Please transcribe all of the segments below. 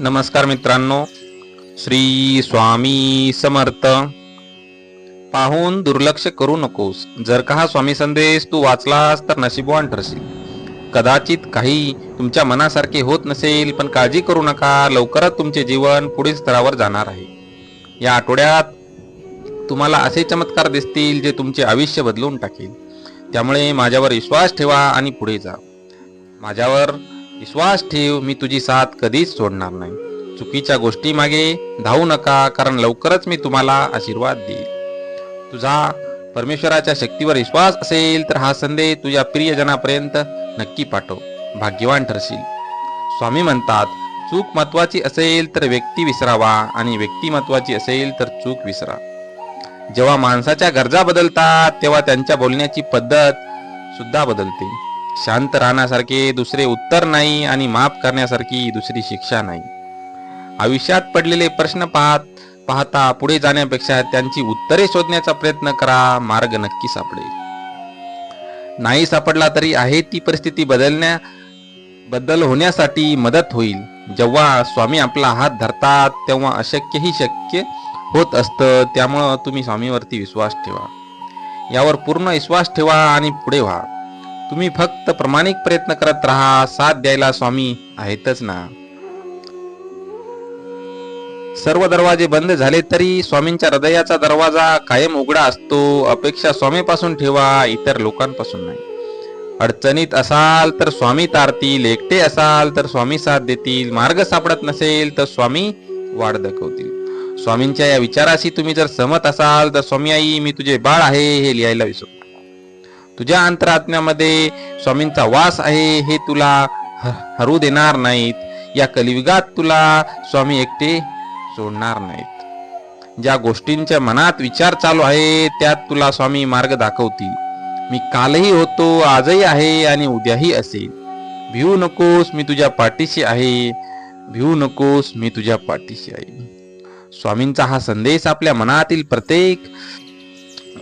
नमस्कार मित्रांनो श्री स्वामी समर्थ. पाहून दुर्लक्ष करू नकोस. जर का हा स्वामी संदेश तू वाचलास तर नशीबवान ठरशील. कदाचित काही तुमच्या मनासारखे होत नसेल पण काळजी करू नका. लवकरच तुमचे जीवन पुढील स्तरावर जाणार आहे. या आठवड्यात तुम्हाला असे चमत्कार दिसतील जे तुमचे आयुष्य बदलून टाकेल. त्यामुळे माझ्यावर विश्वास ठेवा आणि पुढे जा. माझ्यावर विश्वास ठेव मी तुझी साथ कधीच सोडणार नाही. चुकीच्या गोष्टी मागे धावू नका कारण लवकरच मी तुम्हाला आशीर्वाद देईल. तुझा परमेश्वराच्या शक्तीवर विश्वास असेल तर हा संदेश तुझ्या प्रियजनापर्यंत नक्की पाठव. भाग्यवान ठरशील. स्वामी म्हणतात चूक महत्वाची असेल तर व्यक्ती विसरावा आणि व्यक्ती महत्वाची असेल तर चूक विसरा. जेव्हा माणसाच्या गरजा बदलतात तेव्हा त्यांच्या बोलण्याची पद्धत सुद्धा बदलते. शांत राहण्यासारखे दुसरे उत्तर नाही आणि माफ करण्यासारखी दुसरी शिक्षा नाही. आयुष्यात पडलेले प्रश्न पाहत पाहता पुढे जाण्यापेक्षा त्यांची उत्तरे शोधण्याचा प्रयत्न करा मार्ग नक्की सापडेल. नाही सापडला तरी आहे ती परिस्थिती बदलण्या बदल होण्यासाठी मदत होईल. जेव्हा स्वामी आपला हात धरतात तेव्हा अशक्यही शक्य होत असतं. त्यामुळं तुम्ही स्वामीवरती विश्वास ठेवा. यावर पूर्ण विश्वास ठेवा आणि पुढे व्हा. तुम्ही फक्त प्रामाणिक प्रयत्न करत राहा साथ द्यायला स्वामी आहेतच ना. सर्व दरवाजे बंद झाले तरी स्वामींच्या हृदयाचा दरवाजा कायम उघडा असतो. अपेक्षा स्वामीपासून ठेवा इतर लोकांपासून नाही. अडचणीत असाल तर स्वामी तारतील एकटे असाल तर स्वामी साथ देतील. मार्ग सापडत नसेल तर स्वामी वाढ दाखवतील. स्वामींच्या या विचाराशी तुम्ही जर सहमत असाल तर स्वामी आई मी तुझे बाळ आहे हे लिहायला विसरू तुझ्या अंतरात्म्यामध्ये स्वामींचा वास आहे हे तुला ह- हरू देणार नाहीत. या कलियुगात तुला स्वामी एकटे सोडणार नाहीत. ज्या गोष्टींच्या मनात विचार चालू आहे त्यात तुला स्वामी मार्ग दाखवतील. मी कालही होतो आजही आहे आणि उद्याही असेल. भिवू नकोस मी तुझ्या पाठीशी आहे. भिवू नकोस मी तुझ्या पाठीशी आहे. स्वामींचा हा संदेश आपल्या मनातील प्रत्येक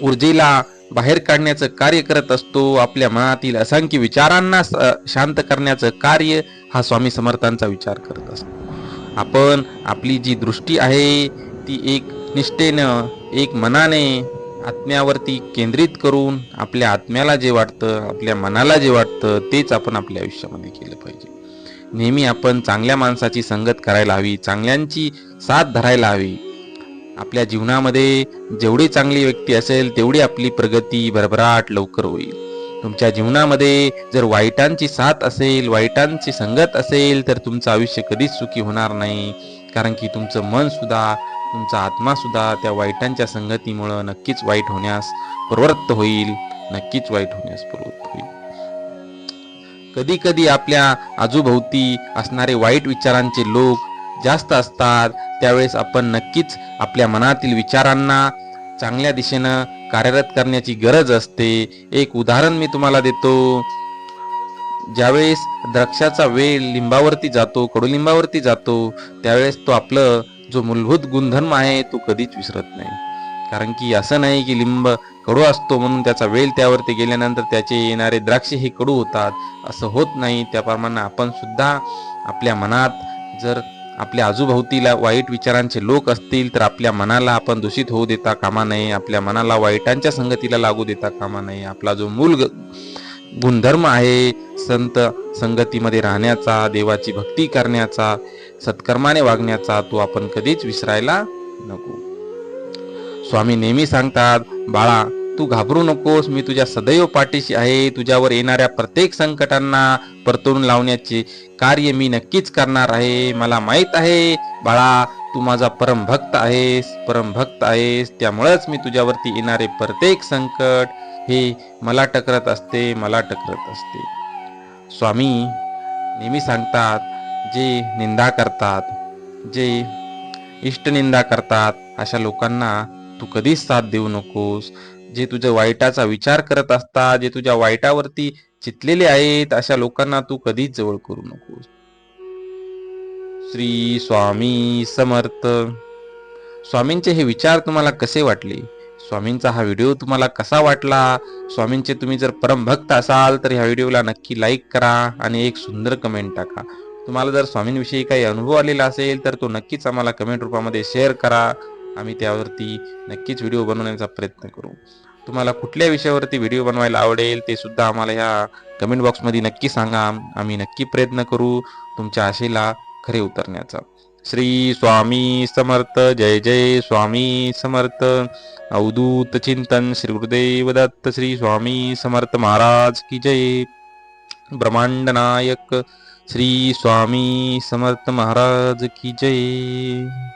ऊर्जेला बाहेर काढण्याचं कार्य करत असतो आपल्या मनातील असंख्य विचारांना शांत करण्याचं कार्य हा स्वामी समर्थांचा विचार करत असतो. आपण आपली जी दृष्टी आहे ती एक निष्ठेनं एक मनाने आत्म्यावरती केंद्रित करून आपल्या आत्म्याला जे वाटतं आपल्या मनाला जे वाटतं तेच आपण आपल्या आयुष्यामध्ये केलं पाहिजे. नेहमी आपण चांगल्या माणसाची संगत करायला हवी चांगल्यांची साथ धरायला हवी. आपल्या जीवनामध्ये जेवढी चांगली व्यक्ती असेल तेवढी आपली प्रगती भरभराट लवकर होईल. तुमच्या जीवनामध्ये जर वाईटांची साथ असेल वाईटांची संगत असेल तर तुमचं आयुष्य कधीच सुखी होणार नाही. कारण की तुमचं मन सुद्धा तुमचा आत्मा सुद्धा त्या वाईटांच्या संगतीमुळं नक्कीच वाईट होण्यास प्रवृत्त होईल. नक्कीच वाईट होण्यास प्रवृत्त होईल. कधी कधी आपल्या आजूभोवती असणारे वाईट विचारांचे लोक जास्त असतात. त्यावेळेस आपण नक्कीच आपल्या मनातील विचारांना चांगल्या दिशेनं कार्यरत करण्याची गरज असते. एक उदाहरण मी तुम्हाला देतो. ज्यावेळेस द्राक्षाचा वेळ लिंबावरती जातो कडुलिंबावरती जातो त्यावेळेस तो आपलं जो मूलभूत गुणधर्म आहे तो कधीच विसरत नाही. कारण की असं नाही की लिंब कडू असतो म्हणून त्याचा वेल त्यावरती गेल्यानंतर त्याचे येणारे द्राक्ष हे कडू होतात. असं होत नाही. त्याप्रमाणे आपण सुद्धा आपल्या मनात जर आपल्या आजूभोवतीला वाईट विचारांचे लोक असतील तर आपल्या मनाला आपण दूषित होऊ देता कामा नये. आपल्या मनाला वाईटांच्या संगतीला लागू देता कामा नये. आपला जो मूल ग- गुणधर्म आहे संत संगतीमध्ये राहण्याचा देवाची भक्ती करण्याचा सत्कर्माने वागण्याचा तो आपण कधीच विसरायला नको. स्वामी नेहमी सांगतात बाळा तू घाबरू नकोस मी तुझ्या सदैव पाठीशी आहे. तुझ्यावर येणाऱ्या प्रत्येक संकटांना परतवून लावण्याचे कार्य मी नक्कीच करणार आहे. मला माहीत आहे बाळा तू माझा परम भक्त आहेस परमभक्त आहेस. त्यामुळेच मी तुझ्यावरती येणारे प्रत्येक संकट हे मला टकरत असते मला टकरत असते. स्वामी नेहमी सांगतात जे निंदा करतात जे इष्टनिंदा करतात अशा लोकांना तू कधीच साथ देऊ नकोस. जे तुझ्या वाईटाचा विचार करत असतात जे तुझ्या वाईटावरती चितलेले आहेत अशा लोकांना तू कधीच जवळ करू नकोस. श्री स्वामी समर्थ. स्वामींचे हे विचार तुम्हाला कसे वाटले? स्वामींचा हा व्हिडिओ तुम्हाला कसा वाटला? स्वामींचे तुम्ही जर परम भक्त असाल तर ह्या व्हिडिओला नक्की लाईक करा आणि एक सुंदर कमेंट टाका. तुम्हाला जर स्वामींविषयी काही अनुभव आलेला असेल तर तो नक्कीच आम्हाला कमेंट रूपामध्ये शेअर करा. आम्ही त्यावरती नक्कीच व्हिडिओ बनवण्याचा प्रयत्न करू. तुम्हाला कुठल्या विषयावरती व्हिडिओ बनवायला आवडेल ते सुद्धा आम्हाला ह्या कमेंट बॉक्समध्ये नक्की सांगा. आम्ही नक्की प्रयत्न करू तुमच्या आशेला खरे उतरण्याचा. श्री स्वामी समर्थ जय जय स्वामी समर्थ. अवधूत चिंतन श्री गुरुदेव दत्त श्री स्वामी समर्थ महाराज की जय. ब्रह्मांड नायक श्री स्वामी समर्थ महाराज की जय.